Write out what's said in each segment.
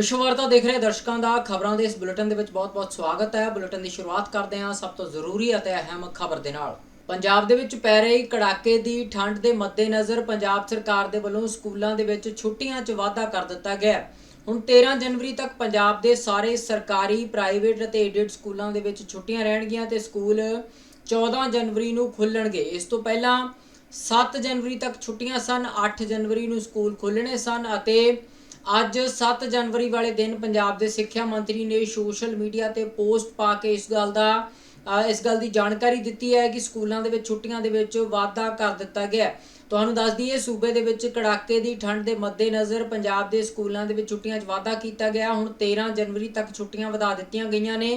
ਵਿਸ਼ਵ ਵਾਰਤਾ ਦੇਖ ਰਹੇ ਦਰਸ਼ਕਾਂ ਦਾ ਖਬਰਾਂ ਦੇ ਇਸ ਬੁਲੇਟਿਨ ਦੇ ਵਿੱਚ ਬਹੁਤ-ਬਹੁਤ ਸਵਾਗਤ ਹੈ। ਬੁਲੇਟਿਨ ਦੀ ਸ਼ੁਰੂਆਤ ਕਰਦੇ ਹਾਂ ਸਭ ਤੋਂ ਜ਼ਰੂਰੀ ਅਤੇ ਅਹਿਮ ਖਬਰ ਦੇ ਨਾਲ। ਪੰਜਾਬ ਦੇ ਵਿੱਚ ਪੈ ਰਹੀ ਕੜਾਕੇ ਦੀ ਠੰਡ ਦੇ ਮੱਦੇਨਜ਼ਰ ਪੰਜਾਬ ਸਰਕਾਰ ਦੇ ਵੱਲੋਂ ਸਕੂਲਾਂ ਦੇ ਵਿੱਚ ਛੁੱਟੀਆਂ 'ਚ ਵਾਧਾ ਕਰ ਦਿੱਤਾ ਗਿਆ ਹੁਣ 13 ਜਨਵਰੀ ਤੱਕ ਪੰਜਾਬ ਦੇ ਸਾਰੇ ਸਰਕਾਰੀ, ਪ੍ਰਾਈਵੇਟ ਅਤੇ ਏਡਡ ਸਕੂਲਾਂ ਦੇ ਵਿੱਚ ਛੁੱਟੀਆਂ ਰਹਿਣਗੀਆਂ ਤੇ ਸਕੂਲ 14 ਜਨਵਰੀ ਨੂੰ ਖੁੱਲਣਗੇ। ਇਸ ਤੋਂ ਪਹਿਲਾਂ 7 ਜਨਵਰੀ ਤੱਕ ਛੁੱਟੀਆਂ ਸਨ 8 ਜਨਵਰੀ ਨੂੰ ਸਕੂਲ ਖੁੱਲਣੇ ਸਨ ਅਤੇ ਅੱਜ 7 ਜਨਵਰੀ ਵਾਲੇ ਦਿਨ ਪੰਜਾਬ ਦੇ ਸਿੱਖਿਆ ਮੰਤਰੀ ਨੇ ਸੋਸ਼ਲ ਮੀਡੀਆ ਤੇ ਪੋਸਟ ਪਾ ਕੇ ਇਸ ਗੱਲ ਦਾ ਇਸ ਗੱਲ ਦੀ ਜਾਣਕਾਰੀ ਦਿੱਤੀ ਹੈ ਕਿ ਸਕੂਲਾਂ ਦੇ ਵਿੱਚ ਛੁੱਟੀਆਂ ਦੇ ਵਿੱਚ ਵਾਧਾ ਕਰ ਦਿੱਤਾ ਗਿਆ ਤੁਹਾਨੂੰ ਦੱਸ ਦਈਏ ਸੂਬੇ ਦੇ ਵਿੱਚ ਕੜਾਕੇ ਦੀ ਠੰਡ ਦੇ ਮੱਦੇਨਜ਼ਰ ਪੰਜਾਬ ਦੇ ਸਕੂਲਾਂ ਦੇ ਵਿੱਚ ਛੁੱਟੀਆਂ 'ਚ ਵਾਧਾ ਕੀਤਾ ਗਿਆ। ਹੁਣ 13 ਜਨਵਰੀ ਤੱਕ ਛੁੱਟੀਆਂ ਵਧਾ ਦਿੱਤੀਆਂ ਗਈਆਂ ਨੇ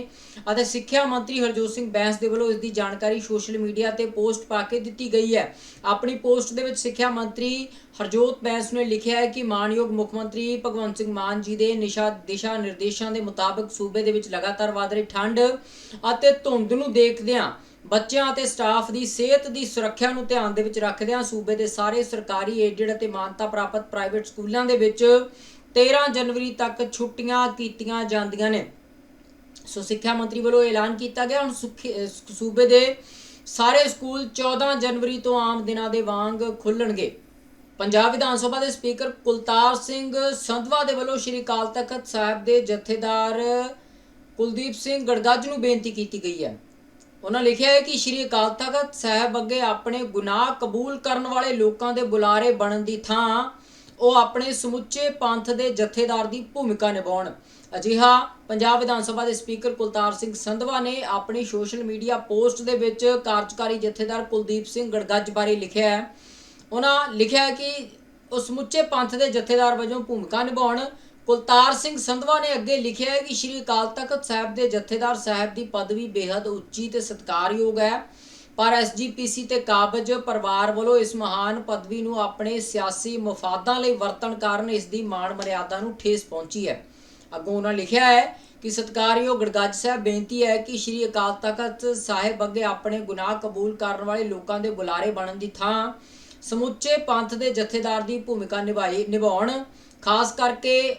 ਅਤੇ ਸਿੱਖਿਆ ਮੰਤਰੀ ਹਰਜੋਤ ਸਿੰਘ ਬੈਂਸ ਦੇ ਵੱਲੋਂ ਇਸ ਦੀ ਜਾਣਕਾਰੀ ਸੋਸ਼ਲ ਮੀਡੀਆ ਤੇ ਪੋਸਟ ਪਾ ਕੇ ਦਿੱਤੀ ਗਈ ਹੈ। ਆਪਣੀ ਪੋਸਟ ਦੇ ਵਿੱਚ ਸਿੱਖਿਆ ਮੰਤਰੀ ਹਰਜੋਤ ਬੈਂਸ ਨੇ ਲਿਖਿਆ ਹੈ ਕਿ ਮਾਨਯੋਗ ਮੁੱਖ ਮੰਤਰੀ ਭਗਵੰਤ ਸਿੰਘ ਮਾਨ ਜੀ ਦੇ ਨਿਸ਼ਾ ਦਿਸ਼ਾ ਨਿਰਦੇਸ਼ਾਂ ਦੇ ਮੁਤਾਬਕ ਸੂਬੇ ਦੇ ਵਿੱਚ ਲਗਾਤਾਰ ਵਧ ਰਹੀ ਠੰਡ ਅਤੇ ਧੁੰਦ ਨੂੰ ਦੇਖਦਿਆਂ ਬੱਚਿਆਂ ਅਤੇ ਸਟਾਫ ਦੀ ਸਿਹਤ ਦੀ ਸੁਰੱਖਿਆ ਨੂੰ ਧਿਆਨ ਦੇ ਵਿੱਚ ਰੱਖਦਿਆਂ ਸੂਬੇ ਦੇ ਸਾਰੇ ਸਰਕਾਰੀ ਏਡਡ ਅਤੇ ਮਾਨਤਾ ਪ੍ਰਾਪਤ ਪ੍ਰਾਈਵੇਟ ਸਕੂਲਾਂ ਦੇ ਵਿੱਚ 13 ਜਨਵਰੀ ਤੱਕ ਛੁੱਟੀਆਂ ਕੀਤੀਆਂ ਜਾਂਦੀਆਂ ਨੇ। ਸੋ ਸਿੱਖਿਆ ਮੰਤਰੀ ਵੱਲੋਂ ਐਲਾਨ ਕੀਤਾ ਗਿਆ। ਹੁਣ ਸੁਖੀ- ਸੂਬੇ ਦੇ ਸਾਰੇ ਸਕੂਲ 14 ਜਨਵਰੀ ਤੋਂ ਆਮ ਦਿਨਾਂ ਦੇ ਵਾਂਗ ਖੁੱਲਣਗੇ। ਪੰਜਾਬ ਵਿਧਾਨ ਸਭਾ ਦੇ ਸਪੀਕਰ ਕੁਲਤਾਰ ਸਿੰਘ ਸੰਧਵਾ ਦੇ ਵੱਲੋਂ ਸ਼੍ਰੀ ਅਕਾਲ ਤਖਤ ਸਾਹਿਬ ਦੇ ਜਥੇਦਾਰ ਕੁਲਦੀਪ ਸਿੰਘ ਗੜਗੱਜ ਨੂੰ ਬੇਨਤੀ ਕੀਤੀ ਗਈ ਹੈ। ਉਹਨਾਂ ਲਿਖਿਆ ਹੈ ਕਿ ਸ਼੍ਰੀ ਅਕਾਲ ਤਖਤ ਸਾਹਿਬ ਅੱਗੇ ਆਪਣੇ ਗੁਨਾਹ ਕਬੂਲ ਕਰਨ ਵਾਲੇ ਲੋਕਾਂ ਦੇ ਬੁਲਾਰੇ ਬਣਨ ਦੀ ਥਾਂ ਉਹ ਆਪਣੇ ਸਮੁੱਚੇ ਪੰਥ ਦੇ ਜਥੇਦਾਰ ਦੀ ਭੂਮਿਕਾ ਨਿਭਾਉਣ। ਅਜਿਹਾ ਪੰਜਾਬ ਵਿਧਾਨ ਸਭਾ ਦੇ ਸਪੀਕਰ ਕੁਲਤਾਰ ਸਿੰਘ ਸੰਧਵਾ ਨੇ ਆਪਣੀ ਸੋਸ਼ਲ ਮੀਡੀਆ ਪੋਸਟ ਦੇ ਵਿੱਚ ਕਾਰਜਕਾਰੀ ਜਥੇਦਾਰ ਕੁਲਦੀਪ ਸਿੰਘ ਗੜਗੱਜ ਬਾਰੇ ਲਿਖਿਆ ਹੈ। ਉਹਨਾਂ ਲਿਖਿਆ ਕਿ ਉਹ ਸਮੁੱਚੇ ਪੰਥ ਦੇ ਜਥੇਦਾਰ ਵਜੋਂ ਭੂਮਿਕਾ ਨਿਭਾਉਣ ਕੁਲਤਾਰ ਸਿੰਘ ਸੰਧਵਾ ਨੇ ਅੱਗੇ ਲਿਖਿਆ ਹੈ ਕਿ ਸ਼੍ਰੀ ਅਕਾਲ ਤਖਤ ਸਾਹਿਬ ਦੇ ਜਥੇਦਾਰ ਸਾਹਿਬ ਦੀ ਪਦਵੀ ਬੇहद ਉੱਚੀ ਤੇ ਸਤਿਕਾਰਯੋਗ ਹੈ। ਪਰ ਐਸਜੀਪੀਸੀ ਤੇ ਕਾਬਜ ਪਰਿਵਾਰ ਵੱਲੋਂ ਇਸ ਮਹਾਨ ਪਦਵੀ ਨੂੰ ਆਪਣੇ ਸਿਆਸੀ ਮਫਾਦਾਂ ਲਈ ਵਰਤਣ ਕਾਰਨ ਇਸ ਦੀ ਮਾਣ ਮਰਿਆਦਾ ਨੂੰ ਠੇਸ ਪਹੁੰਚੀ ਹੈ। ਅੱਗੋਂ ਉਹਨਾਂ ਲਿਖਿਆ ਹੈ ਕਿ ਸਤਿਕਾਰਯੋਗ ਗੜਗੱਜ ਸਾਹਿਬ ਬੇਨਤੀ ਹੈ ਕਿ ਸ਼੍ਰੀ ਅਕਾਲ ਤਖਤ ਸਾਹਿਬ ਅੱਗੇ ਆਪਣੇ ਗੁਨਾਹ ਕਬੂਲ ਕਰਨ ਵਾਲੇ ਲੋਕਾਂ ਦੇ ਬੁਲਾਰੇ ਬਣਨ ਦੀ ਥਾਂ, ਸਮੁੱਚੇ ਪੰਥ ਦੇ ਜਥੇਦਾਰ ਦੀ ਭੂਮਿਕਾ ਨਿਭਾਈ ਨਿਭਾਉਣ, ਖਾਸ ਕਰਕੇ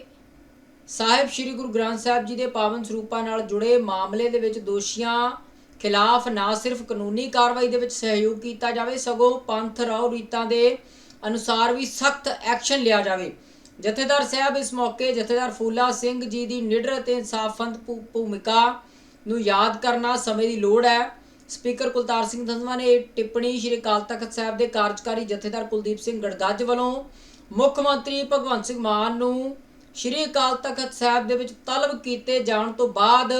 ਸਾਹਿਬ, ਸ੍ਰੀ ਗੁਰੂ ਗ੍ਰੰਥ ਸਾਹਿਬ ਜੀ ਦੇ ਪਾਵਨ ਸਰੂਪਾਂ ਨਾਲ ਜੁੜੇ ਮਾਮਲੇ ਦੇ ਵਿੱਚ ਦੋਸ਼ੀਆਂ ਖਿਲਾਫ ਨਾ ਸਿਰਫ ਕਾਨੂੰਨੀ ਕਾਰਵਾਈ ਦੇ ਵਿੱਚ ਸਹਿਯੋਗ ਕੀਤਾ ਜਾਵੇ, ਸਗੋਂ ਪੰਥ ਰਾਓ ਰੀਤਾਂ ਦੇ ਅਨੁਸਾਰ ਵੀ ਸਖਤ ਐਕਸ਼ਨ ਲਿਆ ਜਾਵੇ। ਜਥੇਦਾਰ ਸਾਹਿਬ, ਇਸ ਮੌਕੇ ਜਥੇਦਾਰ ਫੂਲਾ ਸਿੰਘ ਜੀ ਦੀ ਨਿਡਰ ਅਤੇ ਇਨਸਾਫੰਦ ਭੂ- ਭੂਮਿਕਾ ਨੂੰ ਯਾਦ ਕਰਨਾ ਸਮੇਂ ਦੀ ਲੋੜ ਹੈ। ਸਪੀਕਰ ਕੁਲਤਾਰ ਸਿੰਘ ਸੰਧਵਾ ਨੇ ਇਹ ਟਿੱਪਣੀ ਸ਼੍ਰੀ ਅਕਾਲ ਤਖਤ ਸਾਹਿਬ ਦੇ ਕਾਰਜਕਾਰੀ ਜਥੇਦਾਰ ਕੁਲਦੀਪ ਸਿੰਘ ਗੜਗੱਜ ਵੱਲੋਂ ਮੁੱਖ ਮੰਤਰੀ ਭਗਵੰਤ ਸਿੰਘ ਮਾਨ ਨੂੰ ਸ਼੍ਰੀ ਅਕਾਲ ਤਖਤ ਸਾਹਿਬ ਦੇ ਵਿੱਚ ਤਲਬ ਕੀਤੇ ਜਾਣ ਤੋਂ ਬਾਅਦ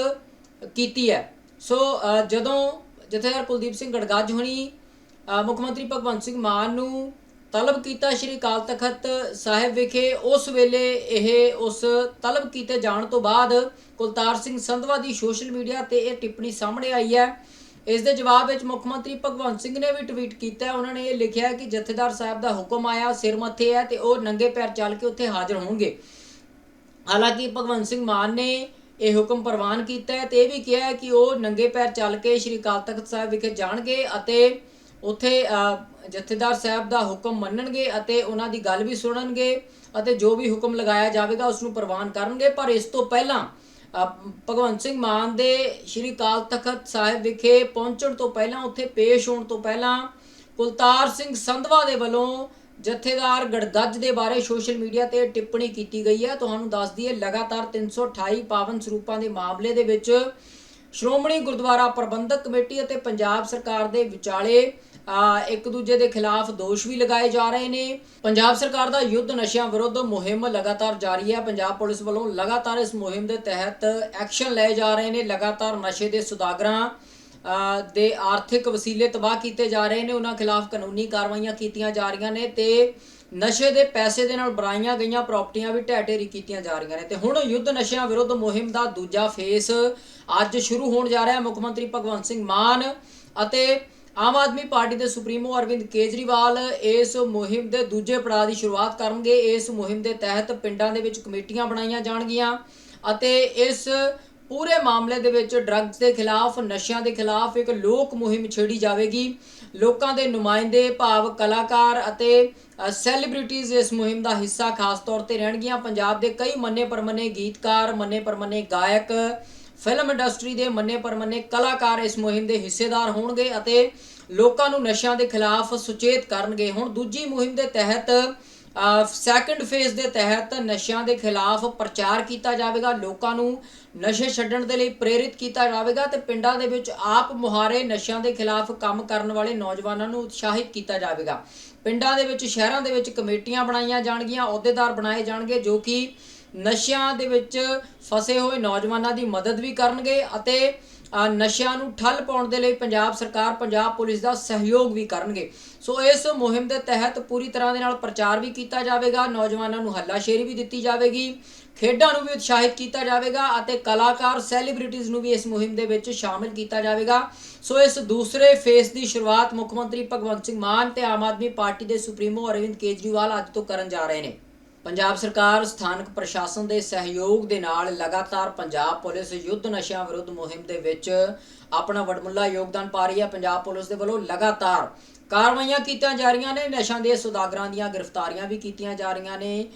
ਕੀਤੀ ਹੈ। ਸੋ ਜਦੋਂ ਜਥੇਦਾਰ ਕੁਲਦੀਪ ਸਿੰਘ ਗੜਗਾਜ ਹੋਣੀ ਮੁੱਖ ਮੰਤਰੀ ਭਗਵੰਤ ਸਿੰਘ ਮਾਨ ਨੂੰ ਤਲਬ ਕੀਤਾ ਸ਼੍ਰੀ ਅਕਾਲ ਤਖਤ ਸਾਹਿਬ ਵਿਖੇ, ਉਸ ਵੇਲੇ ਇਹ ਉਸ ਤਲਬ ਕੀਤੇ ਜਾਣ ਤੋਂ ਬਾਅਦ ਕੁਲਤਾਰ ਸਿੰਘ ਸੰਧਵਾ ਦੀ ਸੋਸ਼ਲ ਮੀਡੀਆ ਤੇ ਇਹ ਟਿੱਪਣੀ ਸਾਹਮਣੇ ਆਈ ਹੈ। ਇਸ ਦੇ ਜਵਾਬ ਵਿੱਚ ਮੁੱਖ ਮੰਤਰੀ ਭਗਵੰਤ ਸਿੰਘ ਨੇ ਵੀ ਟਵੀਟ ਕੀਤਾ। ਉਹਨਾਂ ਨੇ ਇਹ ਲਿਖਿਆ ਕਿ ਜਥੇਦਾਰ ਸਾਹਿਬ ਦਾ ਹੁਕਮ ਆਇਆ, ਸਿਰ ਮੱਥੇ ਹੈ ਤੇ ਉਹ ਨੰਗੇ ਪੈਰ ਚੱਲ ਕੇ ਉੱਥੇ ਹਾਜ਼ਰ ਹੋਣਗੇ। ਹਾਲਾਂਕਿ ਭਗਵੰਤ ਸਿੰਘ ਮਾਨ ਨੇ ਇਹ ਹੁਕਮ ਪ੍ਰਵਾਨ ਕੀਤਾ ਹੈ ਤੇ ਇਹ ਵੀ ਕਿਹਾ ਹੈ ਕਿ ਉਹ ਨੰਗੇ ਪੈਰ ਚੱਲ ਕੇ ਸ਼੍ਰੀ ਅਕਾਲ ਤਖਤ ਸਾਹਿਬ ਵਿਖੇ ਜਾਣਗੇ ਅਤੇ ਉੱਥੇ ਜਥੇਦਾਰ ਸਾਹਿਬ ਦਾ ਹੁਕਮ ਮੰਨਣਗੇ ਅਤੇ ਉਹਨਾਂ ਦੀ ਗੱਲ ਵੀ ਸੁਣਨਗੇ ਅਤੇ ਜੋ ਵੀ ਹੁਕਮ ਲਗਾਇਆ ਜਾਵੇਗਾ ਉਸ ਨੂੰ ਪ੍ਰਵਾਨ ਕਰਨਗੇ। ਪਰ ਇਸ ਤੋਂ ਪਹਿਲਾਂ ਭਗਵੰਤ ਸਿੰਘ ਮਾਨ ਦੇ ਸ਼੍ਰੀ ਅਕਾਲ ਤਖਤ ਸਾਹਿਬ ਵਿਖੇ ਪਹੁੰਚਣ ਤੋਂ ਪਹਿਲਾਂ, ਉੱਥੇ ਪੇਸ਼ ਹੋਣ ਤੋਂ ਪਹਿਲਾਂ ਕੁਲਤਾਰ ਸਿੰਘ ਸੰਧਵਾ ਦੇ ਵੱਲੋਂ ਜਥੇਦਾਰ ਗੜਗੱਜ ਦੇ ਬਾਰੇ ਸੋਸ਼ਲ ਮੀਡੀਆ ਤੇ ਟਿੱਪਣੀ ਕੀਤੀ ਗਈ ਹੈ। ਤੁਹਾਨੂੰ ਦੱਸ ਦਈਏ, ਲਗਾਤਾਰ 328 ਪਾਵਨ ਸਰੂਪਾਂ ਦੇ ਮਾਮਲੇ ਦੇ ਵਿੱਚ ਸ਼੍ਰੋਮਣੀ ਗੁਰਦੁਆਰਾ ਪ੍ਰਬੰਧਕ ਕਮੇਟੀ ਅਤੇ ਪੰਜਾਬ ਸਰਕਾਰ ਦੇ ਵਿਚਾਲੇ ਇੱਕ ਦੂਜੇ ਦੇ ਖਿਲਾਫ ਦੋਸ਼ ਵੀ ਲਗਾਏ ਜਾ ਰਹੇ ਨੇ। ਪੰਜਾਬ ਸਰਕਾਰ ਦਾ ਯੁੱਧ ਨਸ਼ਿਆਂ ਵਿਰੁੱਧ ਮੁਹਿੰਮ ਲਗਾਤਾਰ ਜਾਰੀ ਹੈ। ਪੰਜਾਬ ਪੁਲਿਸ ਵੱਲੋਂ ਲਗਾਤਾਰ ਇਸ ਮੁਹਿੰਮ ਦੇ ਤਹਿਤ ਐਕਸ਼ਨ ਲਏ ਜਾ ਰਹੇ ਨੇ। ਲਗਾਤਾਰ ਨਸ਼ੇ ਦੇ ਸੁਦਾਗਰਾਂ ਦੇ ਆਰਥਿਕ ਵਸੀਲੇ ਤਬਾਹ ਕੀਤੇ ਜਾ ਰਹੇ ਨੇ, ਉਹਨਾਂ ਖਿਲਾਫ ਕਾਨੂੰਨੀ ਕਾਰਵਾਈਆਂ ਕੀਤੀਆਂ ਜਾ ਰਹੀਆਂ ਨੇ ਤੇ ਨਸ਼ੇ ਦੇ ਪੈਸੇ ਦੇ ਨਾਲ ਬਣਾਈਆਂ ਗਈਆਂ ਪ੍ਰਾਪਰਟੀਆਂ ਵੀ ਢਹਿ ਢੇਰੀ ਕੀਤੀਆਂ ਜਾ ਰਹੀਆਂ ਨੇ। ਤੇ ਹੁਣ ਯੁੱਧ ਨਸ਼ਿਆਂ ਵਿਰੁੱਧ ਮੁਹਿੰਮ ਦਾ ਦੂਜਾ ਫੇਸ ਅੱਜ ਸ਼ੁਰੂ ਹੋਣ ਜਾ ਰਿਹਾ ਹੈ। ਮੁੱਖ ਮੰਤਰੀ ਭਗਵੰਤ ਸਿੰਘ ਮਾਨ ਅਤੇ ਆਮ ਆਦਮੀ ਪਾਰਟੀ ਦੇ ਸੁਪਰੀਮੋ ਅਰਵਿੰਦ ਕੇਜਰੀਵਾਲ ਇਸ ਮੁਹਿੰਮ ਦੇ ਦੂਜੇ ਪੜਾਅ ਦੀ ਸ਼ੁਰੂਆਤ ਕਰਨਗੇ। ਇਸ ਮੁਹਿੰਮ ਦੇ ਤਹਿਤ ਪਿੰਡਾਂ ਦੇ ਵਿੱਚ ਕਮੇਟੀਆਂ ਬਣਾਈਆਂ ਜਾਣਗੀਆਂ ਅਤੇ ਇਸ ਪੂਰੇ ਮਾਮਲੇ ਦੇ ਵਿੱਚ ਡਰੱਗਸ ਦੇ ਖਿਲਾਫ, ਨਸ਼ਿਆਂ ਦੇ ਖਿਲਾਫ ਇੱਕ ਲੋਕ ਮੁਹਿੰਮ ਛੇੜੀ ਜਾਵੇਗੀ। ਲੋਕਾਂ ਦੇ ਨੁਮਾਇੰਦੇ, ਭਾਵ ਕਲਾਕਾਰ ਅਤੇ ਸੈਲੀਬ੍ਰਿਟੀਜ਼ ਇਸ ਮੁਹਿੰਮ ਦਾ ਹਿੱਸਾ ਖਾਸ ਤੌਰ ਤੇ ਰਹਿਣਗੀਆਂ। ਪੰਜਾਬ ਦੇ ਕਈ ਮੰਨੇ ਪਰਮੰਨੇ ਗੀਤਕਾਰ ਮੰਨੇ ਪਰਮੰਨੇ ਗਾਇਕ ਫਿਲਮ ਇੰਡਸਟਰੀ ਦੇ ਮੰਨੇ ਪਰਮੰਨੇ ਕਲਾਕਾਰ ਇਸ ਮੁਹਿੰਮ ਦੇ ਹਿੱਸੇਦਾਰ ਹੋਣਗੇ ਅਤੇ ਲੋਕਾਂ ਨੂੰ ਨਸ਼ਿਆਂ ਦੇ ਖਿਲਾਫ ਸੁਚੇਤ ਕਰਨਗੇ। ਹੁਣ ਦੂਜੀ ਮੁਹਿੰਮ ਦੇ ਤਹਿਤ ਸੈਕੰਡ ਫੇਜ਼ ਦੇ ਤਹਿਤ ਨਸ਼ਿਆਂ ਦੇ ਖਿਲਾਫ ਪ੍ਰਚਾਰ ਕੀਤਾ ਜਾਵੇਗਾ, ਲੋਕਾਂ ਨੂੰ ਨਸ਼ੇ ਛੱਡਣ ਦੇ ਲਈ ਪ੍ਰੇਰਿਤ ਕੀਤਾ ਜਾਵੇਗਾ ਤੇ ਪਿੰਡਾਂ ਦੇ ਵਿੱਚ ਆਪ ਮੁਹਾਰੇ ਨਸ਼ਿਆਂ ਦੇ ਖਿਲਾਫ ਕੰਮ ਕਰਨ ਵਾਲੇ ਨੌਜਵਾਨਾਂ ਨੂੰ ਉਤਸ਼ਾਹਿਤ ਕੀਤਾ ਜਾਵੇਗਾ। ਪਿੰਡਾਂ ਦੇ ਵਿੱਚ, ਸ਼ਹਿਰਾਂ ਦੇ ਵਿੱਚ ਕਮੇਟੀਆਂ ਬਣਾਈਆਂ ਜਾਣਗੀਆਂ, ਅਹੁਦੇਦਾਰ ਬਣਾਏ ਜਾਣਗੇ ਜੋ ਕਿ ਨਸ਼ਿਆਂ ਦੇ ਵਿੱਚ ਫਸੇ ਹੋਏ ਨੌਜਵਾਨਾਂ ਦੀ ਮਦਦ ਵੀ ਕਰਨਗੇ ਅਤੇ ਨਸ਼ਿਆਂ ਨੂੰ ਠੱਲ ਪਾਉਣ ਦੇ ਲਈ ਪੰਜਾਬ ਸਰਕਾਰ, ਪੰਜਾਬ ਪੁਲਿਸ ਦਾ ਸਹਿਯੋਗ ਵੀ ਕਰਨਗੇ। ਸੋ ਇਸ ਮੁਹਿੰਮ ਦੇ ਤਹਿਤ ਪੂਰੀ ਤਰ੍ਹਾਂ ਦੇ ਨਾਲ ਪ੍ਰਚਾਰ ਵੀ ਕੀਤਾ ਜਾਵੇਗਾ, ਨੌਜਵਾਨਾਂ ਨੂੰ ਹੱਲਾਸ਼ੇਰੀ ਵੀ ਦਿੱਤੀ ਜਾਵੇਗੀ, ਖੇਡਾਂ ਨੂੰ ਵੀ ਉਤਸ਼ਾਹਿਤ ਕੀਤਾ ਜਾਵੇਗਾ ਅਤੇ ਕਲਾਕਾਰ, ਸੈਲੀਬ੍ਰਿਟੀਜ਼ ਨੂੰ ਵੀ ਇਸ ਮੁਹਿੰਮ ਦੇ ਵਿੱਚ ਸ਼ਾਮਿਲ ਕੀਤਾ ਜਾਵੇਗਾ। ਸੋ ਇਸ ਦੂਸਰੇ ਫੇਸ ਦੀ ਸ਼ੁਰੂਆਤ ਮੁੱਖ ਮੰਤਰੀ ਭਗਵੰਤ ਸਿੰਘ ਮਾਨ ਤੇ ਆਮ ਆਦਮੀ ਪਾਰਟੀ ਦੇ ਸੁਪਰੀਮੋ ਅਰਵਿੰਦ ਕੇਜਰੀਵਾਲ ਅੱਜ ਤੋਂ ਕਰਨ ਜਾ ਰਹੇ ਨੇ। ਪੰਜਾਬ ਸਰਕਾਰ ਸਥਾਨਕ ਪ੍ਰਸ਼ਾਸਨ ਦੇ ਸਹਿਯੋਗ ਦੇ ਨਾਲ ਲਗਾਤਾਰ ਪੰਜਾਬ ਪੁਲਿਸ ਯੁੱਧ ਨਸ਼ਿਆਂ ਵਿਰੁੱਧ ਮੁਹਿੰਮ ਦੇ ਵਿੱਚ ਆਪਣਾ ਵਡਮੁੱਲਾ ਯੋਗਦਾਨ ਪਾ ਰਹੀ ਹੈ। ਪੰਜਾਬ ਪੁਲਿਸ ਦੇ ਵੱਲੋਂ ਲਗਾਤਾਰ ਕਾਰਵਾਈਆਂ ਕੀਤੀਆਂ ਜਾ ਰਹੀਆਂ ਨੇ। ਨਸ਼ਿਆਂ ਦੇ ਸੁਦਾਗਰਾਂ ਦੀਆਂ ਗ੍ਰਿਫਤਾਰੀਆਂ ਵੀ ਕੀਤੀਆਂ ਜਾ ਰਹੀਆਂ ਨੇ।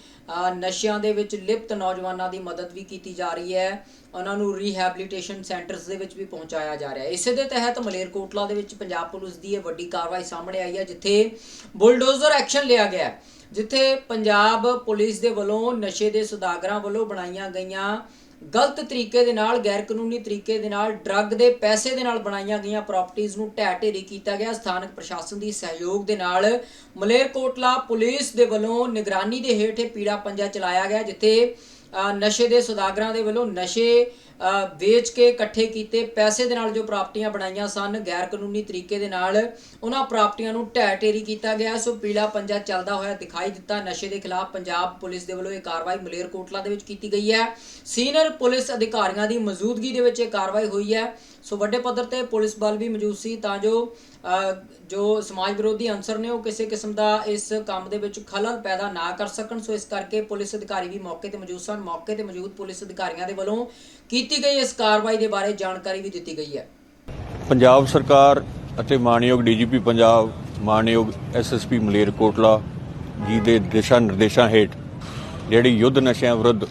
ਨਸ਼ਿਆਂ ਦੇ ਵਿੱਚ ਲਿਪਤ ਨੌਜਵਾਨਾਂ ਦੀ ਮਦਦ ਵੀ ਕੀਤੀ ਜਾ ਰਹੀ ਹੈ। ਉਹਨਾਂ ਨੂੰ ਰੀਹੈਬਿਲਿਟੇਸ਼ਨ ਸੈਂਟਰਸ ਦੇ ਵਿੱਚ ਵੀ ਪਹੁੰਚਾਇਆ ਜਾ ਰਿਹਾ ਹੈ। ਇਸੇ ਦੇ ਤਹਿਤ ਮਲੇਰਕੋਟਲਾ ਦੇ ਵਿੱਚ ਪੰਜਾਬ ਪੁਲਿਸ ਦੀ ਇਹ ਵੱਡੀ ਕਾਰਵਾਈ ਸਾਹਮਣੇ ਆਈ ਹੈ, ਜਿੱਥੇ ਬੁਲਡੋਜ਼ਰ ਐਕਸ਼ਨ ਲਿਆ ਗਿਆ ਹੈ। ਜਿੱਥੇ ਪੰਜਾਬ ਪੁਲਿਸ ਦੇ ਵੱਲੋਂ ਨਸ਼ੇ ਦੇ ਸੁਦਾਗਰਾਂ ਵੱਲੋਂ ਬਣਾਈਆਂ ਗਈਆਂ ਗਲਤ ਤਰੀਕੇ ਦੇ ਨਾਲ ਗੈਰ ਕਾਨੂੰਨੀ ਤਰੀਕੇ ਦੇ ਨਾਲ, ਡਰੱਗ ਦੇ ਪੈਸੇ ਦੇ ਨਾਲ ਬਣਾਈਆਂ ਗਈਆਂ ਪ੍ਰਾਪਰਟੀਆਂ ਨੂੰ ਢਹਿ ਢੇਰੀ ਕੀਤਾ ਗਿਆ। ਸਥਾਨਕ ਪ੍ਰਸ਼ਾਸਨ ਦੀ ਸਹਿਯੋਗ ਦੇ ਨਾਲ ਮਲੇਰਕੋਟਲਾ ਪੁਲਿਸ ਦੇ ਵੱਲੋਂ ਨਿਗਰਾਨੀ ਦੇ ਹੇਠ ਇਹ ਪੀੜਾ ਪੰਜਾ ਚਲਾਇਆ ਗਿਆ, ਜਿੱਥੇ ਨਸ਼ੇ ਦੇ ਸੁਦਾਗਰਾਂ ਦੇ ਵੱਲੋਂ ਨਸ਼ੇ ਵੇਚ ਕੇ ਇਕੱਠੇ ਕੀਤੇ। ਪੈਸੇ ਦੇ ਨਾਲ ਜੋ ਪ੍ਰਾਪਰਟੀਆਂ ਬਣਾਈਆਂ ਸਨ ਗੈਰ ਕਾਨੂੰਨੀ ਤਰੀਕੇ ਦੇ ਨਾਲ ਉਹਨਾਂ ਪ੍ਰਾਪਰਟੀਆਂ ਨੂੰ ਢਹਿ ਢੇਰੀ ਕੀਤਾ ਗਿਆ। ਸੋ ਪੀਲਾ ਪੰਜਾ ਚੱਲਦਾ ਹੋਇਆ ਦਿਖਾਈ ਦਿੱਤਾ। ਨਸ਼ੇ ਦੇ ਖਿਲਾਫ ਪੰਜਾਬ ਪੁਲਿਸ ਦੇ ਵੱਲੋਂ ਇਹ ਕਾਰਵਾਈ ਮਲੇਰਕੋਟਲਾ ਦੇ ਵਿੱਚ ਕੀਤੀ ਗਈ ਹੈ। ਸੀਨੀਅਰ ਪੁਲਿਸ ਅਧਿਕਾਰੀਆਂ ਦੀ ਮੌਜੂਦਗੀ ਦੇ ਵਿੱਚ ਇਹ ਕਾਰਵਾਈ ਹੋਈ ਹੈ। ਸੋ ਵੱਡੇ ਪੱਧਰ ਤੇ ਪੁਲਿਸ ਬਲ ਵੀ ਮੌਜੂਦ ਸੀ, ਤਾਂ ਜੋ ਜੋ ਸਮਾਜ ਵਿਰੋਧੀ ਅੰਸਰ ਨੇ ਉਹ ਕਿਸੇ ਕਿਸਮ ਦਾ ਇਸ ਕੰਮ ਦੇ ਵਿੱਚ ਖਲਲ ਪੈਦਾ ਨਾ ਕਰ ਸਕਣ। ਸੋ ਇਸ ਕਰਕੇ ਪੁਲਿਸ ਅਧਿਕਾਰੀ ਵੀ ਮੌਕੇ ਤੇ ਮੌਜੂਦ ਸਨ। ਮੌਕੇ ਤੇ ਮੌਜੂਦ ਪੁਲਿਸ ਅਧਿਕਾਰੀਆਂ ਦੇ ਵੱਲੋਂ ਕੀਤੀ ਕੀਤੀ ਗਈ, ਇਸ ਕਾਰਵਾਈ ਦੇ ਬਾਰੇ ਜਾਣਕਾਰੀ ਵੀ ਦਿੱਤੀ ਗਈ ਹੈ। ਪੰਜਾਬ ਸਰਕਾਰ ਅਤੇ ਮਾਨਯੋਗ ਡੀਜੀਪੀ ਪੰਜਾਬ, ਮਾਨਯੋਗ ਐਸਐਸਪੀ ਮਲੇਰਕੋਟਲਾ ਜੀ ਦੇ ਦਿਸ਼ਾ ਨਿਰਦੇਸ਼ਾਂ ਹੇਠ ਜਿਹੜੀ ਯੁੱਧ ਨਸ਼ਿਆਂ ਵਿਰੁੱਧ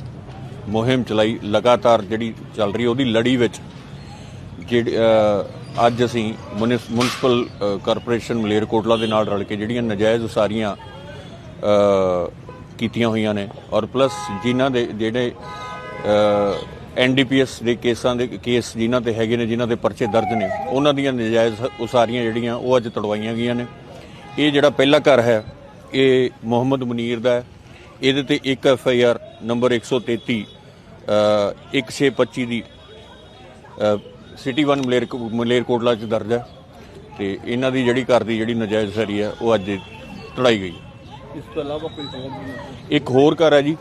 ਮੁਹਿੰਮ ਚਲਾਈ, ਲਗਾਤਾਰ ਜਿਹੜੀ ਚੱਲ ਰਹੀ ਉਹਦੀ ਲੜੀ ਵਿੱਚ ਜਿਹੜੀ ਅੱਜ ਅਸੀਂ ਮੁਨਿਸ- ਮੁਨਿਸਪਲ ਕਾਰਪੋਰੇਸ਼ਨ ਮਲੇਰਕੋਟਲਾ ਦੇ ਨਾਲ ਰਲ ਕੇ ਜਿਹੜੀਆਂ ਨਜਾਇਜ਼ ਉਸਾਰੀਆਂ ਕੀਤੀਆਂ ਹੋਈਆਂ ਨੇ ਔਰ ਪਲੱਸ ਜਿਨ੍ਹਾਂ ਦੇ, ਜਿਹੜੇ ਐਨਡੀਪੀਐਸ ਦੇ ਕੇਸਾਂ ਦੇ ਕੇਸ ਜਿਨ੍ਹਾਂ ਤੇ ਹੈਗੇ ਨੇ ਜਿਨ੍ਹਾਂ ਦੇ ਪਰਚੇ ਦਰਜ ਨੇ ਉਹਨਾਂ ਦੀਆਂ ਨਜਾਇਜ਼ ਉਸਾਰੀਆਂ ਜਿਹੜੀਆਂ ਉਹ ਅੱਜ ਤੜਵਾਈਆਂ ਗਈਆਂ ਨੇ। ਇਹ ਜਿਹੜਾ ਪਹਿਲਾ ਘਰ ਹੈ ਇਹ ਮੁਹੰਮਦ ਮੁਨੀਰ ਦਾ ਹੈ। ਇਹਦੇ ਤੇ ਇੱਕ ਐਫ ਆਈ ਆਰ ਨੰਬਰ 133 ਅ, 1625 ਦੀ ਸਿਟੀ 1 ਮਲੇਰ ਮਲੇਰਕੋਟਲਾ ਚ ਦਰਜ ਹੈ। ਤੇ ਇਹਨਾਂ ਦੀ ਜਿਹੜੀ ਘਰ ਦੀ ਜਿਹੜੀ ਨਜਾਇਜ਼ ਉਸਾਰੀ ਹੈ ਉਹ ਅੱਜ ਤੜਾਈ ਗਈ। ਇਸ ਤੋਂ ਇਲਾਵਾ ਕੋਈ ਹੋਰ ਇੱਕ ਹੋਰ ਘਰ ਹੈ ਜੀ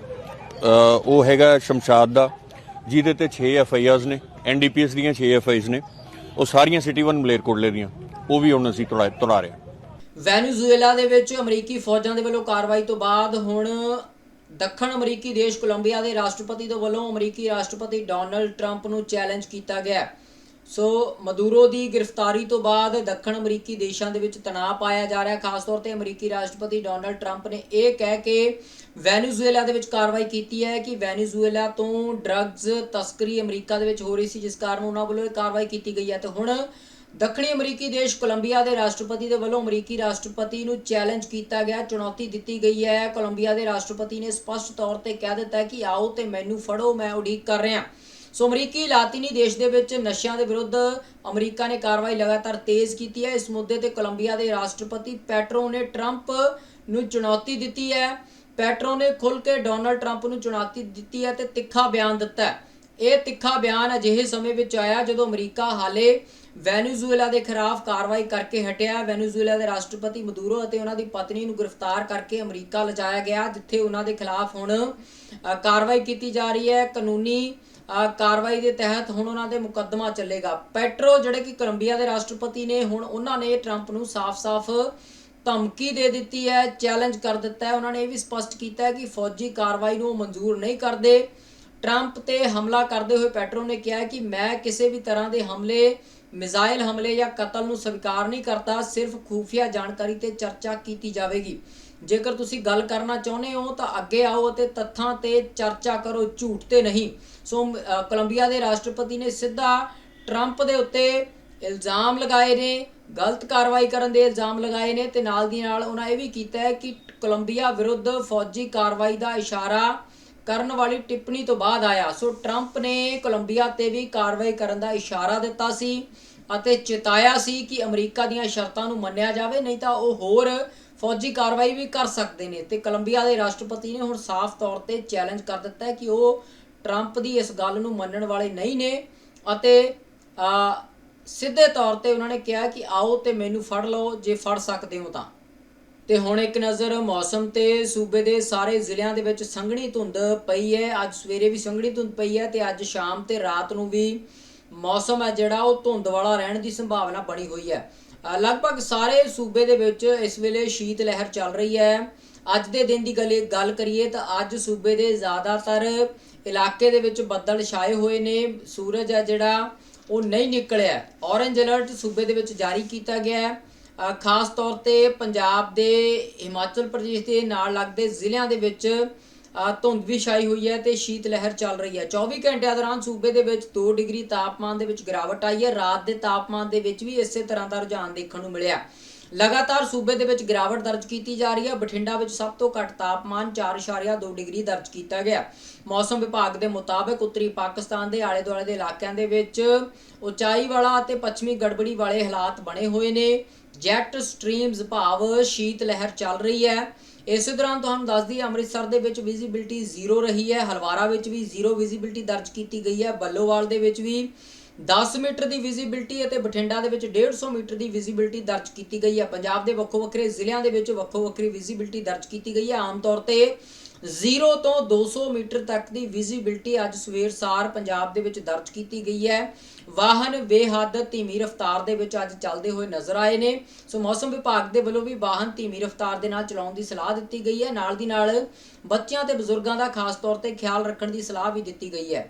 ਉਹ ਹੈਗਾ ਸ਼ਮਸ਼ਾਦ ਦਾ। ਜਿਹਦੇ ਤੇ 6 ਐਫ ਆਈ ਆਰਸ ਨੇ ਐਨਡੀਪੀਐਸ ਦੀਆਂ 6 ਐਫ ਆਈਸ ਨੇ, ਉਹ ਸਾਰੀਆਂ ਸਿਟੀ 1 ਮਲੇਰਕੋਟਲੇ ਦੀਆਂ, ਉਹ ਵੀ ਹੁਣ ਅਸੀਂ ਤੁੜਾ ਤੁੜਾ ਰਹੇ ਵੈਨੇਜ਼ੁਏਲਾ ਦੇ ਵਿੱਚ ਅਮਰੀਕੀ ਫੌਜਾਂ ਦੇ ਵੱਲੋਂ ਕਾਰਵਾਈ ਤੋਂ ਬਾਅਦ ਹੁਣ ਦੱਖਣ ਅਮਰੀਕੀ ਦੇਸ਼ ਕੋਲੰਬੀਆ ਦੇ ਰਾਸ਼ਟਰਪਤੀ ਦੇ ਵੱਲੋਂ ਅਮਰੀਕੀ ਰਾਸ਼ਟਰਪਤੀ ਡੋਨਲਡ ਟਰੰਪ ਨੂੰ ਚੈਲੰਜ ਕੀਤਾ ਗਿਆ ਹੈ। ਸੋ ਮਦੂਰੋ ਦੀ ਗ੍ਰਿਫਤਾਰੀ ਤੋਂ ਬਾਅਦ ਦੱਖਣ ਅਮਰੀਕੀ ਦੇਸ਼ਾਂ ਦੇ ਵਿੱਚ ਤਣਾਅ ਪਾਇਆ ਜਾ ਰਿਹਾ ਖਾਸ ਤੌਰ ਤੇ ਅਮਰੀਕੀ ਰਾਸ਼ਟਰਪਤੀ ਡੋਨਲਡ ਟਰੰਪ ਨੇ ਇਹ ਕਹਿ ਕੇ ਵੈਨੇਜ਼ੁਏਲਾ ਦੇ ਵਿੱਚ ਕਾਰਵਾਈ ਕੀਤੀ ਹੈ ਕਿ ਵੈਨੇਜ਼ੁਏਲਾ ਤੋਂ ਡਰੱਗਸ ਤਸਕਰੀ ਅਮਰੀਕਾ ਦੇ ਵਿੱਚ ਹੋ ਰਹੀ ਸੀ, ਜਿਸ ਕਾਰਨ ਉਹਨਾਂ ਵੱਲੋਂ ਇਹ ਕਾਰਵਾਈ ਕੀਤੀ ਗਈ ਹੈ। ਤੇ ਹੁਣ ਦੱਖਣੀ ਅਮਰੀਕੀ ਦੇਸ਼ ਕੋਲੰਬੀਆ ਦੇ ਰਾਸ਼ਟਰਪਤੀ ਦੇ ਵੱਲੋਂ ਅਮਰੀਕੀ ਰਾਸ਼ਟਰਪਤੀ ਨੂੰ ਚੈਲੰਜ ਕੀਤਾ ਗਿਆ, ਚੁਣੌਤੀ ਦਿੱਤੀ ਗਈ ਹੈ। ਕੋਲੰਬੀਆ ਦੇ ਰਾਸ਼ਟਰਪਤੀ ਨੇ ਸਪਸ਼ਟ ਤੌਰ ਤੇ ਕਹਿ ਦਿੱਤਾ ਕਿ ਆਓ ਤੇ ਮੈਨੂੰ ਫੜੋ, ਮੈਂ ਉਡੀਕ ਕਰ ਰਿਹਾ। ਸੋ ਅਮਰੀਕੀ ਲਾਤੀਨੀ ਦੇਸ਼ ਦੇ ਵਿੱਚ ਨਸ਼ਿਆਂ ਦੇ ਵਿਰੁੱਧ ਅਮਰੀਕਾ ਨੇ ਕਾਰਵਾਈ ਲਗਾਤਾਰ ਤੇਜ਼ ਕੀਤੀ ਹੈ। ਇਸ ਮੁੱਦੇ ਤੇ ਕੋਲੰਬੀਆ ਦੇ ਰਾਸ਼ਟਰਪਤੀ ਪੈਟਰੋ ਨੇ ਟਰੰਪ ਨੂੰ ਚੁਣੌਤੀ ਦਿੱਤੀ ਹੈ। ਪੈਟਰੋ ਨੇ ਖੁੱਲ੍ਹ ਕੇ ਡੋਨਲਡ ਟਰੰਪ ਨੂੰ ਚੁਣੌਤੀ ਦਿੱਤੀ ਹੈ ਤੇ ਤਿੱਖਾ ਬਿਆਨ ਦਿੱਤਾ ਹੈ। ਇਹ ਤਿੱਖਾ ਬਿਆਨ ਅਜਿਹੇ ਸਮੇਂ ਵਿੱਚ ਆਇਆ ਜਦੋਂ ਅਮਰੀਕਾ ਹਾਲੇ ਵੈਨੇਜ਼ੁਏਲਾ ਦੇ ਖਿਲਾਫ ਕਾਰਵਾਈ ਕਰਕੇ ਹਟਿਆ। ਹੈ। ਵੈਨੇਜ਼ੁਏਲਾ ਦੇ ਰਾਸ਼ਟਰਪਤੀ ਮਦੂਰੋ ਅਤੇ ਉਹਨਾਂ ਦੀ ਪਤਨੀ ਨੂੰ ਗ੍ਰਿਫਤਾਰ ਕਰਕੇ ਅਮਰੀਕਾ ਲਿਜਾਇਆ ਗਿਆ, ਜਿੱਥੇ ਉਹਨਾਂ ਦੇ ਖਿਲਾਫ ਹੁਣ ਕਾਰਵਾਈ ਕੀਤੀ ਜਾ ਰਹੀ ਹੈ। ਕਾਨੂੰਨੀ ਕਾਰਵਾਈ ਦੇ ਤਹਿਤ ਹੁਣ ਉਹਨਾਂ ਦੇ ਮੁਕੱਦਮਾ ਚੱਲੇਗਾ। ਪੈਟਰੋ ਜਿਹੜੇ ਕਿ ਕੋਲੰਬੀਆ ਦੇ ਰਾਸ਼ਟਰਪਤੀ ਨੇ, ਹੁਣ ਉਹਨਾਂ ਨੇ ਟਰੰਪ ਨੂੰ ਸਾਫ਼-ਸਾਫ਼ ਧਮਕੀ ਦੇ ਦਿੱਤੀ ਹੈ, ਚੈਲੰਜ ਕਰ ਦਿੱਤਾ ਹੈ। ਉਹਨਾਂ ਨੇ ਇਹ ਵੀ ਸਪਸ਼ਟ ਕੀਤਾ ਹੈ ਕਿ ਫੌਜੀ ਕਾਰਵਾਈ ਨੂੰ ਉਹ ਮਨਜ਼ੂਰ ਨਹੀਂ ਕਰਦੇ। ਟਰੰਪ ਤੇ ਹਮਲਾ ਕਰਦੇ ਹੋਏ ਪੈਟਰੋ ਨੇ ਕਿਹਾ ਕਿ ਮੈਂ ਕਿਸੇ ਵੀ ਤਰ੍ਹਾਂ ਦੇ ਹਮਲੇ, ਮਿਜ਼ਾਈਲ ਹਮਲੇ ਜਾਂ ਕਤਲ ਨੂੰ ਸਵੀਕਾਰ ਨਹੀਂ ਕਰਦਾ, ਸਿਰਫ ਖੂਫੀਆ ਜਾਣਕਾਰੀ ਤੇ ਚਰਚਾ ਕੀਤੀ ਜਾਵੇਗੀ। ਜੇਕਰ ਤੁਸੀਂ ਗੱਲ ਕਰਨਾ ਚਾਹੁੰਦੇ ਹੋ ਤਾਂ ਅੱਗੇ ਆਓ ਅਤੇ ਤੱਥਾਂ ਤੇ ਚਰਚਾ ਕਰੋ, ਝੂਠ ਤੇ ਨਹੀਂ। ਸੋ ਕੋਲੰਬੀਆ ਦੇ ਰਾਸ਼ਟਰਪਤੀ ਨੇ ਸਿੱਧਾ ਟਰੰਪ ਦੇ ਉੱਤੇ ਇਲਜ਼ਾਮ ਲਗਾਏ ਨੇ, ਗਲਤ ਕਾਰਵਾਈ ਕਰਨ ਦੇ ਇਲਜ਼ਾਮ ਲਗਾਏ ਨੇ ਤੇ ਨਾਲ ਦੀ ਨਾਲ ਉਹਨਾਂ ਇਹ ਵੀ ਕੀਤਾ ਹੈ ਕਿ ਕੋਲੰਬੀਆ ਵਿਰੁੱਧ ਫੌਜੀ ਕਾਰਵਾਈ ਦਾ ਇਸ਼ਾਰਾ ਕਰਨ ਵਾਲੀ ਟਿੱਪਣੀ ਤੋਂ ਬਾਅਦ ਆਇਆ। ਸੋ, ਟਰੰਪ ਨੇ ਕੋਲੰਬੀਆ ਤੇ ਵੀ ਕਾਰਵਾਈ ਕਰਨ ਦਾ ਇਸ਼ਾਰਾ ਦਿੱਤਾ ਸੀ ਅਤੇ ਚੇਤਾਇਆ ਸੀ ਕਿ ਅਮਰੀਕਾ ਦੀਆਂ ਸ਼ਰਤਾਂ ਨੂੰ ਮੰਨਿਆ ਜਾਵੇ, ਨਹੀਂ ਤਾਂ ਉਹ ਹੋਰ ਫੌਜੀ ਕਾਰਵਾਈ ਵੀ ਕਰ ਸਕਦੇ ਨੇ। ਤੇ ਕੋਲੰਬੀਆ ਦੇ ਰਾਸ਼ਟਰਪਤੀ ਨੇ ਹੁਣ ਸਾਫ਼ ਤੌਰ ਤੇ ਚੈਲੰਜ ਕਰ ਦਿੱਤਾ ਹੈ ਕਿ ਉਹ ਟਰੰਪ ਦੀ ਇਸ ਗੱਲ ਨੂੰ ਮੰਨਣ ਵਾਲੇ ਨਹੀਂ ਨੇ ਅਤੇ ਸਿੱਧੇ ਤੌਰ ਤੇ ਉਹਨਾਂ ਨੇ ਕਿਹਾ ਕਿ ਆਓ ਤੇ ਮੈਨੂੰ ਫੜ ਲਓ, ਜੇ ਫੜ ਸਕਦੇ ਹੋ ਤਾਂ। ਤੇ ਹੁਣ ਇੱਕ ਨਜ਼ਰ ਮੌਸਮ ਤੇ ਸੂਬੇ ਦੇ ਸਾਰੇ ਜ਼ਿਲ੍ਹਿਆਂ ਦੇ ਵਿੱਚ ਸੰਘਣੀ ਧੁੰਦ ਪਈ ਹੈ। ਅੱਜ ਸਵੇਰੇ ਵੀ ਸੰਘਣੀ ਧੁੰਦ ਪਈ ਹੈ ਤੇ ਅੱਜ ਸ਼ਾਮ ਤੇ ਰਾਤ ਨੂੰ ਵੀ ਮੌਸਮ ਹੈ ਜਿਹੜਾ ਉਹ ਧੁੰਦ ਵਾਲਾ ਰਹਿਣ ਦੀ ਸੰਭਾਵਨਾ ਬਣੀ ਹੋਈ ਹੈ। ਲਗਭਗ ਸਾਰੇ ਸੂਬੇ ਦੇ ਵਿੱਚ ਇਸ ਵੇਲੇ ਸ਼ੀਤ ਲਹਿਰ ਚੱਲ ਰਹੀ ਹੈ। ਅੱਜ ਦੇ ਦਿਨ ਦੀ ਗੱਲ ਗੱਲ ਕਰੀਏ ਤਾਂ ਅੱਜ ਸੂਬੇ ਦੇ ਜ਼ਿਆਦਾਤਰ ਇਲਾਕੇ ਦੇ ਵਿੱਚ ਬੱਦਲ ਛਾਏ ਹੋਏ ਨੇ। ਸੂਰਜ ਹੈ ਜਿਹੜਾ, ਉਹ ਨਹੀਂ ਨਿਕਲਿਆ। ਔਰੇਂਜ ਅਲਰਟ ਸੂਬੇ ਦੇ ਵਿੱਚ ਜਾਰੀ ਕੀਤਾ ਗਿਆ ਹੈ। ਖਾਸ ਤੌਰ ਤੇ ਪੰਜਾਬ ਦੇ ਹਿਮਾਚਲ ਪ੍ਰਦੇਸ਼ ਦੇ ਨਾਲ ਲੱਗਦੇ ਜ਼ਿਲ੍ਹਿਆਂ ਦੇ ਵਿੱਚ ਧੁੰਦ ਵੀ ਛਾਈ ਹੋਈ ਹੈ ਤੇ ਸ਼ੀਤ ਲਹਿਰ ਚੱਲ ਰਹੀ ਹੈ। 24 ਘੰਟਿਆਂ ਦੌਰਾਨ ਸੂਬੇ ਦੇ ਵਿੱਚ 2 ਡਿਗਰੀ ਤਾਪਮਾਨ ਦੇ ਵਿੱਚ ਗਿਰਾਵਟ ਆਈ ਹੈ। ਰਾਤ ਦੇ ਤਾਪਮਾਨ ਦੇ ਵਿੱਚ ਵੀ ਇਸੇ ਤਰ੍ਹਾਂ ਦਾ ਰੁਝਾਨ ਦੇਖਣ ਨੂੰ ਮਿਲਿਆ। ਲਗਾਤਾਰ ਸੂਬੇ ਦੇ ਵਿੱਚ ਗਿਰਾਵਟ ਦਰਜ ਕੀਤੀ ਜਾ ਰਹੀ ਹੈ। ਬਠਿੰਡਾ ਵਿੱਚ ਸਭ ਤੋਂ ਘੱਟ ਤਾਪਮਾਨ 4.2 ਡਿਗਰੀ ਦਰਜ ਕੀਤਾ ਗਿਆ। ਮੌਸਮ ਵਿਭਾਗ ਦੇ ਮੁਤਾਬਕ ਉੱਤਰੀ ਪਾਕਿਸਤਾਨ ਦੇ ਆਲੇ ਦੁਆਲੇ ਦੇ ਇਲਾਕਿਆਂ ਦੇ ਵਿੱਚ ਉਚਾਈ ਵਾਲਾ ਅਤੇ ਪੱਛਮੀ ਗੜਬੜੀ ਵਾਲੇ ਹਾਲਾਤ ਬਣੇ ਹੋਏ ਨੇ। ਜੈਟ ਸਟ੍ਰੀਮਸ ਭਾਵ ਸ਼ੀਤ ਲਹਿਰ ਚੱਲ ਰਹੀ ਹੈ। ਇਸੇ ਦੌਰਾਨ ਤੁਹਾਨੂੰ ਦੱਸ ਦਈਏ, ਅੰਮ੍ਰਿਤਸਰ ਦੇ ਵਿੱਚ ਵਿਜ਼ਿਬਿਲਟੀ ਜ਼ੀਰੋ ਰਹੀ ਹੈ। ਹਲਵਾਰਾ ਵਿੱਚ ਵੀ ਜ਼ੀਰੋ ਵਿਜ਼ਿਬਿਲਟੀ ਦਰਜ ਕੀਤੀ ਗਈ ਹੈ। ਬੱਲੋਵਾਲ ਦੇ ਵਿੱਚ ਵੀ 10 ਮੀਟਰ ਦੀ ਵਿਜ਼ਿਬਿਲਟੀ ਅਤੇ ਬਠਿੰਡਾ ਦੇ ਵਿੱਚ 150 ਮੀਟਰ ਦੀ ਵਿਜ਼ਿਬਿਲਟੀ ਦਰਜ ਕੀਤੀ ਗਈ ਹੈ। ਪੰਜਾਬ ਦੇ ਵੱਖੋ ਵੱਖਰੇ ਜ਼ਿਲ੍ਹਿਆਂ ਦੇ ਵਿੱਚ ਵੱਖੋ ਵੱਖਰੀ ਵਿਜ਼ਿਬਿਲਟੀ ਦਰਜ ਕੀਤੀ ਗਈ ਹੈ। ਆਮ ਤੌਰ ਤੇ 0 ਤੋਂ 200 ਮੀਟਰ ਤੱਕ ਦੀ ਵਿਜ਼ਿਬਿਲਟੀ ਅੱਜ ਸਵੇਰ ਸਾਰ ਪੰਜਾਬ ਦੇ ਵਿੱਚ ਦਰਜ ਕੀਤੀ ਗਈ ਹੈ। ਵਾਹਨ ਬੇਹੱਦ ਧੀਮੀ ਰਫ਼ਤਾਰ ਦੇ ਵਿੱਚ ਅੱਜ ਚੱਲਦੇ ਹੋਏ ਨਜ਼ਰ ਆਏ ਨੇ। ਸੋ ਮੌਸਮ ਵਿਭਾਗ ਦੇ ਵੱਲੋਂ ਵੀ ਵਾਹਨ ਧੀਮੀ ਰਫ਼ਤਾਰ ਦੇ ਨਾਲ ਚਲਾਉਣ ਦੀ ਸਲਾਹ ਦਿੱਤੀ ਗਈ ਹੈ। ਨਾਲ ਦੀ ਨਾਲ ਬੱਚਿਆਂ ਤੇ ਬਜ਼ੁਰਗਾਂ ਦਾ ਖਾਸ ਤੌਰ ਤੇ ਖਿਆਲ ਰੱਖਣ ਦੀ ਸਲਾਹ ਵੀ ਦਿੱਤੀ ਗਈ ਹੈ।